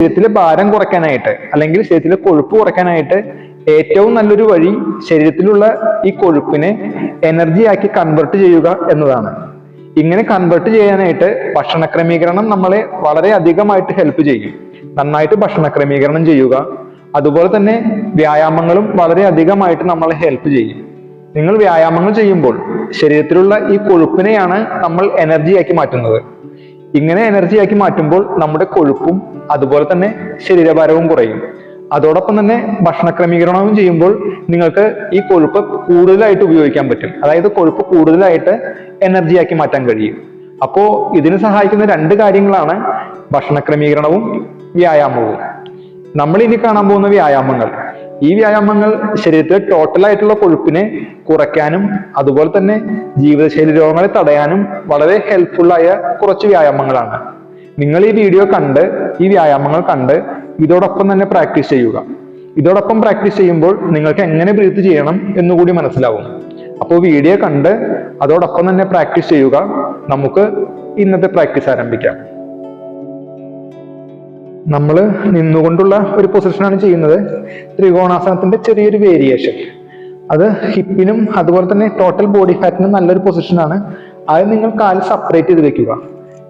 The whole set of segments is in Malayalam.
ശരീരത്തിലെ ഭാരം കുറയ്ക്കാനായിട്ട് അല്ലെങ്കിൽ ശരീരത്തിലെ കൊഴുപ്പ് കുറയ്ക്കാനായിട്ട് ഏറ്റവും നല്ലൊരു വഴി ശരീരത്തിലുള്ള ഈ കൊഴുപ്പിനെ എനർജിയാക്കി കൺവെർട്ട് ചെയ്യുക എന്നതാണ്. ഇങ്ങനെ കൺവെർട്ട് ചെയ്യാനായിട്ട് ഭക്ഷണ ക്രമീകരണം നമ്മളെ വളരെ അധികമായിട്ട് ഹെൽപ്പ് ചെയ്യും. നന്നായിട്ട് ഭക്ഷണ ക്രമീകരണം ചെയ്യുക അതുപോലെ തന്നെ വ്യായാമങ്ങളും വളരെ അധികമായിട്ട് നമ്മളെ ഹെൽപ്പ് ചെയ്യും. നിങ്ങൾ വ്യായാമങ്ങൾ ചെയ്യുമ്പോൾ ശരീരത്തിലുള്ള ഈ കൊഴുപ്പിനെയാണ് നമ്മൾ എനർജിയാക്കി മാറ്റുന്നത്. ഇങ്ങനെ എനർജിയാക്കി മാറ്റുമ്പോൾ നമ്മുടെ കൊഴുപ്പും അതുപോലെ തന്നെ ശരീരഭാരവും കുറയും. അതോടൊപ്പം തന്നെ ഭക്ഷണ ക്രമീകരണവും ചെയ്യുമ്പോൾ നിങ്ങൾക്ക് ഈ കൊഴുപ്പ് കൂടുതലായിട്ട് ഉപയോഗിക്കാൻ പറ്റും. അതായത് കൊഴുപ്പ് കൂടുതലായിട്ട് എനർജിയാക്കി മാറ്റാൻ കഴിയും. അപ്പോൾ ഇതിന് സഹായിക്കുന്ന രണ്ട് കാര്യങ്ങളാണ് ഭക്ഷണ ക്രമീകരണവും വ്യായാമവും. നമ്മൾ ഇനി കാണാൻ പോകുന്ന വ്യായാമങ്ങൾ. ഈ വ്യായാമങ്ങൾ ശരീരത്തിലെ ടോട്ടലായിട്ടുള്ള കൊഴുപ്പിനെ കുറയ്ക്കാനും അതുപോലെ തന്നെ ജീവിതശൈലി രോഗങ്ങളെ തടയാനും വളരെ ഹെൽപ്ഫുള്ളായ കുറച്ച് വ്യായാമങ്ങളാണ്. നിങ്ങൾ ഈ വീഡിയോ കണ്ട് ഈ വ്യായാമങ്ങൾ കണ്ട് ഇതോടൊപ്പം തന്നെ പ്രാക്ടീസ് ചെയ്യുക. ഇതോടൊപ്പം പ്രാക്ടീസ് ചെയ്യുമ്പോൾ നിങ്ങൾക്ക് എങ്ങനെ ബ്രീത്ത് ചെയ്യണം എന്നുകൂടി മനസ്സിലാവും. അപ്പോൾ വീഡിയോ കണ്ട് അതോടൊപ്പം തന്നെ പ്രാക്ടീസ് ചെയ്യുക. നമുക്ക് ഇന്നത്തെ പ്രാക്ടീസ് ആരംഭിക്കാം. നമ്മൾ നിന്നുകൊണ്ടുള്ള ഒരു പൊസിഷനാണ് ചെയ്യുന്നത്. ത്രികോണാസനത്തിന്റെ ചെറിയൊരു വേരിയേഷൻ അത് ഹിപ്പിനും അതുപോലെ തന്നെ ടോട്ടൽ ബോഡി ഫാറ്റിനും നല്ലൊരു പൊസിഷനാണ് അത് നിങ്ങൾ കാൽ സെപ്പറേറ്റ് ചെയ്ത് വെക്കുക.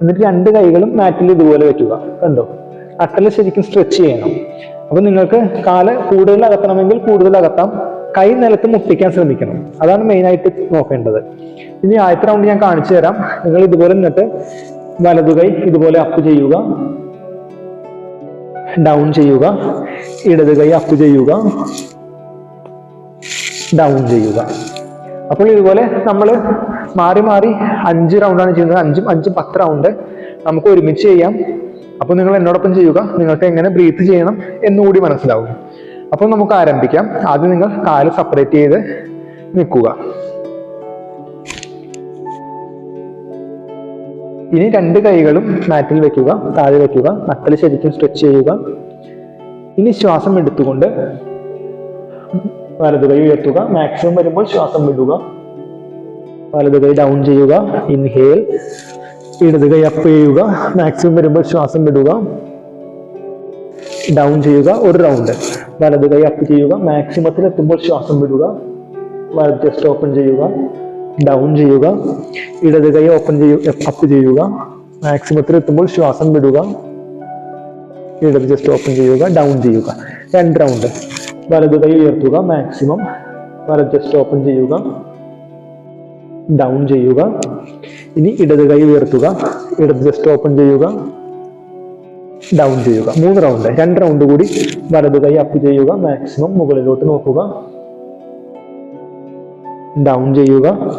എന്നിട്ട് രണ്ട് കൈകളും മാറ്റിൽ ഇതുപോലെ വെക്കുക. കണ്ടോ? അട്ടൽ ശരിക്കും സ്ട്രെച്ച് ചെയ്യണം. അപ്പൊ നിങ്ങൾക്ക് കാൽ കൂടുതൽ അകത്തണമെങ്കിൽ കൂടുതൽ അകത്താം. കൈ നിലത്ത് മുട്ടിക്കാൻ ശ്രമിക്കണം. അതാണ് മെയിൻ ആയിട്ട് നോക്കേണ്ടത്. ഇനി ആദ്യത്തെ റൗണ്ട് ഞാൻ കാണിച്ചു തരാം. നിങ്ങൾ ഇതുപോലെ നിന്നിട്ട് വലതു കൈ ഇതുപോലെ അപ്പ് ചെയ്യുക. ഡൗൺ ചെയ്യുക. ഇടത് കൈ അപ്പ് ചെയ്യുക. ഡൗൺ ചെയ്യുക. അപ്പോൾ ഇതുപോലെ നമ്മൾ മാറി മാറി അഞ്ച് റൗണ്ടാണ് ചെയ്യുന്നത്. അഞ്ചും അഞ്ചും പത്ത് റൗണ്ട് നമുക്ക് ഒരുമിച്ച് ചെയ്യാം. അപ്പോൾ നിങ്ങൾ എന്നോടൊപ്പം ചെയ്യുക. നിങ്ങൾക്ക് എങ്ങനെ ബ്രീത്ത് ചെയ്യണം എന്നുകൂടി മനസ്സിലാവും. അപ്പോൾ നമുക്ക് ആരംഭിക്കാം. ആദ്യം നിങ്ങൾ കാൽ സെപ്പറേറ്റ് ചെയ്ത് നിൽക്കുക. ഇനി രണ്ട് കൈകളും മാറ്റിൽ വെക്കുക. താഴെ വെക്കുക. നട്ടൽ ശരിക്കും സ്ട്രെച്ച് ചെയ്യുക. ഇനി ശ്വാസം എടുത്തുകൊണ്ട് വലതു കൈ ഉയർത്തുക. മാക്സിമം വരുമ്പോൾ ശ്വാസം വിടുക. വലതു കൈ ഡൗൺ ചെയ്യുക. ഇൻഹേൽ ഇടത് കൈ അപ്പ് ചെയ്യുക. മാക്സിമം വരുമ്പോൾ ശ്വാസം വിടുക. ഡൗൺ ചെയ്യുക. ഒരു റൗണ്ട് വലതു കൈ അപ്പ് ചെയ്യുക. മാക്സിമത്തിൽ എത്തുമ്പോൾ ശ്വാസം വിടുക. വലത് ചെസ്റ്റ് ഓപ്പൺ ചെയ്യുക. ഡൗൺ ചെയ്യുക. ഇടത് കൈ ഓപ്പൺ ചെയ്യുക അപ്പ് ചെയ്യുക. മാക്സിമത്തിൽ എത്തുമ്പോൾ ശ്വാസം വിടുക. ഇടത് ചെസ്റ്റ് ഓപ്പൺ ചെയ്യുക. ഡൗൺ ചെയ്യുക. രണ്ട് റൗണ്ട് വലത് കൈ ഉയർത്തുക. മാക്സിമം വലത് ചെസ്റ്റ് ഓപ്പൺ ചെയ്യുക. ഡൗൺ ചെയ്യുക. ഇനി ഇടത് കൈ ഉയർത്തുക. ഇടത് ജസ്റ്റ് ഓപ്പൺ ചെയ്യുക. ഡൗൺ ചെയ്യുക. മൂന്ന് റൗണ്ട് രണ്ട് റൗണ്ട് കൂടി വലത് കൈ അപ്പ് ചെയ്യുക. മാക്സിമം മുകളിലോട്ട് നോക്കുക. ഡൗൺ ചെയ്യുക.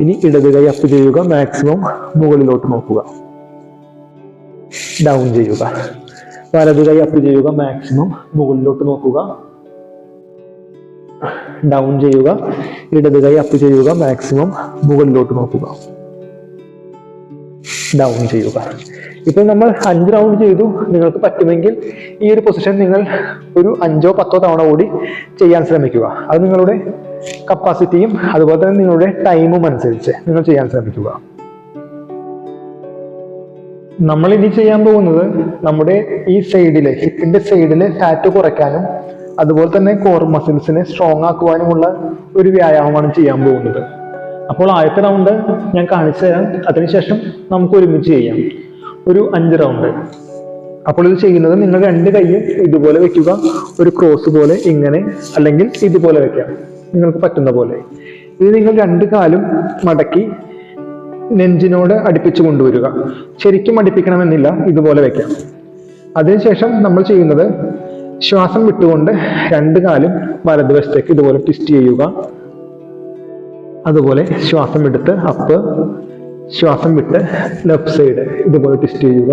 ഇനി ഇടത് കൈ അപ്പ് ചെയ്യുക. മാക്സിമം മുകളിലോട്ട് നോക്കുക. ഡൗൺ ചെയ്യുക. വലത് കൈ അപ്പ് ചെയ്യുക. മാക്സിമം മുകളിലോട്ട് നോക്കുക. ഡൗൺ ചെയ്യുക ഇടത് കൈ അപ്പ് ചെയ്യുക മാക്സിമം മുകളിലോട്ട് നോക്കുക. ഡൗൺ ചെയ്യുക. ഇപ്പൊ നമ്മൾ അഞ്ച് റൗണ്ട് ചെയ്തു. നിങ്ങൾക്ക് പറ്റുമെങ്കിൽ ഈ ഒരു പൊസിഷൻ നിങ്ങൾ ഒരു അഞ്ചോ പത്തോ തവണ കൂടി ചെയ്യാൻ ശ്രമിക്കുക. അത് നിങ്ങളുടെ കപ്പാസിറ്റിയും അതുപോലെ തന്നെ നിങ്ങളുടെ ടൈമും അനുസരിച്ച് നിങ്ങൾ ചെയ്യാൻ ശ്രമിക്കുക. നമ്മൾ ഇനി ചെയ്യാൻ പോകുന്നത് നമ്മുടെ ഈ സൈഡിലെ ഹിപ്പിന്റെ സൈഡിലെ ഫാറ്റ് കുറയ്ക്കാനും അതുപോലെ തന്നെ കോർ മസിൽസിനെ സ്ട്രോങ് ആക്കുവാനുമുള്ള ഒരു വ്യായാമമാണ് ചെയ്യാൻ പോകുന്നത്. അപ്പോൾ ആദ്യത്തെ റൗണ്ട് ഞാൻ കാണിച്ചു തരാം. അതിനുശേഷം നമുക്ക് ഒരുമിച്ച് ചെയ്യാം. ഒരു അഞ്ച് റൗണ്ട് അപ്പോൾ ഇത് ചെയ്യുന്നത് നിങ്ങൾ രണ്ട് കൈയും ഇതുപോലെ വെക്കുക. ഒരു ക്രോസ് പോലെ ഇങ്ങനെ അല്ലെങ്കിൽ ഇതുപോലെ വെക്കാം നിങ്ങൾക്ക് പറ്റുന്ന പോലെ. ഇത് നിങ്ങൾ രണ്ട് കാലും മടക്കി നെഞ്ചിനോട് അടുപ്പിച്ച് കൊണ്ടുവരിക. ശരിക്കും അടുപ്പിക്കണമെന്നില്ല ഇതുപോലെ വെക്കാം. അതിനുശേഷം നമ്മൾ ചെയ്യുന്നത് ശ്വാസം വിട്ടുകൊണ്ട് രണ്ട് കാലും വലതുവശത്തേക്ക് ഇതുപോലെ ട്വിസ്റ്റ് ചെയ്യുക. അതുപോലെ ശ്വാസം എടുത്ത് അപ്പ് ശ്വാസം വിട്ട് ലെഫ്റ്റ് സൈഡ് ഇതുപോലെ ട്വിസ്റ്റ് ചെയ്യുക.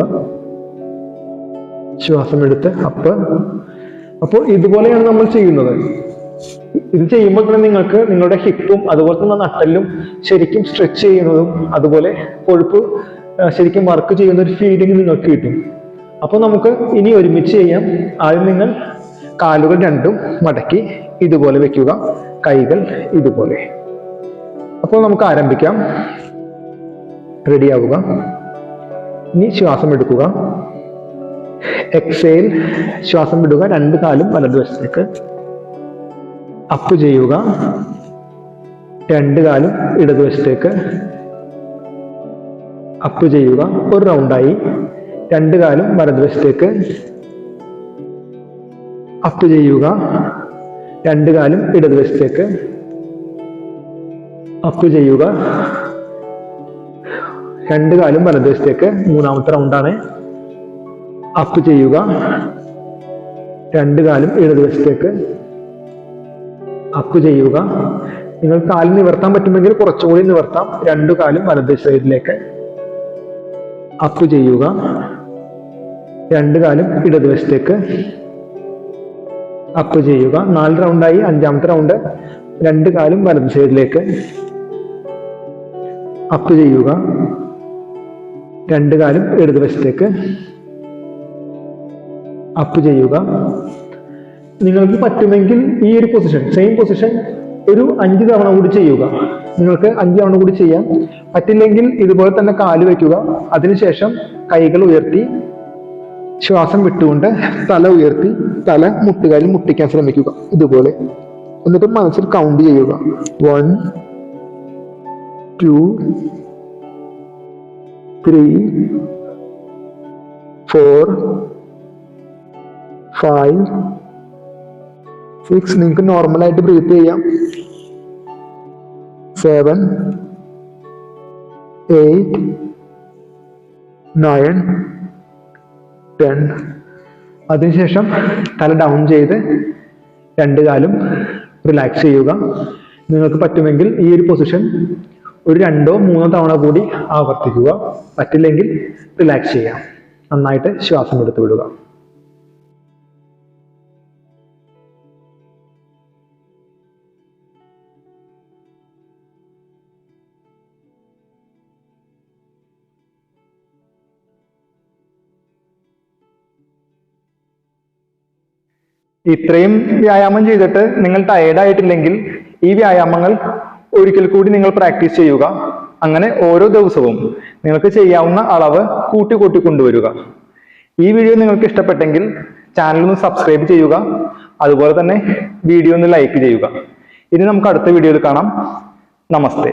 ശ്വാസം എടുത്ത് അപ്പ് അപ്പോൾ ഇതുപോലെയാണ് നമ്മൾ ചെയ്യുന്നത്. ഇത് ചെയ്യുമ്പോൾ തന്നെ നിങ്ങൾക്ക് നിങ്ങളുടെ ഹിപ്പും അതുപോലെ തന്നെ നട്ടലും ശരിക്കും സ്ട്രെച്ച് ചെയ്യുന്നതും അതുപോലെ കൊഴുപ്പ് ശരിക്കും വർക്ക് ചെയ്യുന്ന ഒരു ഫീലിംഗ് നിങ്ങൾക്ക് കിട്ടും. അപ്പോൾ നമുക്ക് ഇനി ഒരുമിച്ച് ചെയ്യാം. ആദ്യം നിങ്ങൾ കാലുകൾ രണ്ടും മടക്കി ഇതുപോലെ വെക്കുക. കൈകൾ ഇതുപോലെ. അപ്പോൾ നമുക്ക് ആരംഭിക്കാം. റെഡിയാവുക ഇനി ശ്വാസം എടുക്കുക. എക്സേൽ ശ്വാസം വിടുക. രണ്ട് കാലും വലതുവശത്തേക്ക് അപ്പ് ചെയ്യുക. രണ്ട് കാലും ഇടതുവശത്തേക്ക് അപ്പ് ചെയ്യുക. ഒരു റൗണ്ടായി രണ്ട് കാലും വലതുവശത്തേക്ക് അപ്പ് ചെയ്യുക. രണ്ട് കാലും ഇടതുവശത്തേക്ക് അപ്പ് ചെയ്യുക. രണ്ട് കാലും വലതുവശത്തേക്ക് മൂന്നാമത്തെ റൗണ്ടാണ് അപ്പ് ചെയ്യുക. രണ്ട് കാലും ഇടതുവശത്തേക്ക് അപ്പ് ചെയ്യുക. നിങ്ങൾ കാൽ നിവർത്താൻ പറ്റുമെങ്കിൽ കുറച്ചുകൂടി നിവർത്താം. രണ്ടു കാലും വലത് സൈഡിലേക്ക് അപ്പ് ചെയ്യുക. രണ്ട് കാലും ഇടതുവശത്തേക്ക് അപ്പ് ചെയ്യുക. നാല് റൗണ്ടായി അഞ്ചാമത്തെ റൗണ്ട്. രണ്ട് കാലും വലത് സൈഡിലേക്ക് അപ്പ് ചെയ്യുക. രണ്ട് കാലും ഇടതുവശത്തേക്ക് അപ്പ് ചെയ്യുക. നിങ്ങൾക്ക് പറ്റുമെങ്കിൽ ഈ ഒരു പൊസിഷൻ സെയിം പൊസിഷൻ ഒരു അഞ്ച് തവണ കൂടി ചെയ്യുക. നിങ്ങൾക്ക് അഞ്ച് തവണ കൂടി ചെയ്യാം. പറ്റില്ലെങ്കിൽ ഇതുപോലെ തന്നെ കാൽ വയ്ക്കുക. അതിനുശേഷം കൈകൾ ഉയർത്തി ശ്വാസം വിട്ടുകൊണ്ട് തല ഉയർത്തി തല മുട്ടുകാലിൽ മുട്ടിക്കാൻ ശ്രമിക്കുക. ഇതുപോലെ. എന്നിട്ട് മനസ്സിൽ കൗണ്ട് ചെയ്യുക. One two three four five six നിങ്ങൾക്ക് നോർമലായിട്ട് ബ്രീത്ത് ചെയ്യാം. സെവൻ എയ്റ്റ് നയൻ ടെൻ അതിനുശേഷം തല ഡൗൺ ചെയ്ത് രണ്ട് കാലും റിലാക്സ് ചെയ്യുക. നിങ്ങൾക്ക് പറ്റുമെങ്കിൽ ഈ ഒരു പൊസിഷൻ ഒരു രണ്ടോ മൂന്നോ തവണ കൂടി ആവർത്തിക്കുക. പറ്റില്ലെങ്കിൽ റിലാക്സ് ചെയ്യാം. നന്നായിട്ട് ശ്വാസം എടുത്തു വിടുക. ഇത്രയും വ്യായാമം ചെയ്തിട്ട് നിങ്ങൾ ടയേർഡ് ആയിട്ടില്ലെങ്കിൽ ഈ വ്യായാമങ്ങൾ ഒരിക്കൽ കൂടി നിങ്ങൾ പ്രാക്ടീസ് ചെയ്യുക. അങ്ങനെ ഓരോ ദിവസവും നിങ്ങൾക്ക് ചെയ്യാവുന്ന അളവ് കൂട്ടി കൂട്ടി കൊണ്ടുവരിക. ഈ വീഡിയോ നിങ്ങൾക്ക് ഇഷ്ടപ്പെട്ടെങ്കിൽ ചാനൽ ഒന്ന് സബ്സ്ക്രൈബ് ചെയ്യുക. അതുപോലെ തന്നെ വീഡിയോ ഒന്ന് ലൈക്ക് ചെയ്യുക. ഇനി നമുക്ക് അടുത്ത വീഡിയോയിൽ കാണാം. നമസ്തേ.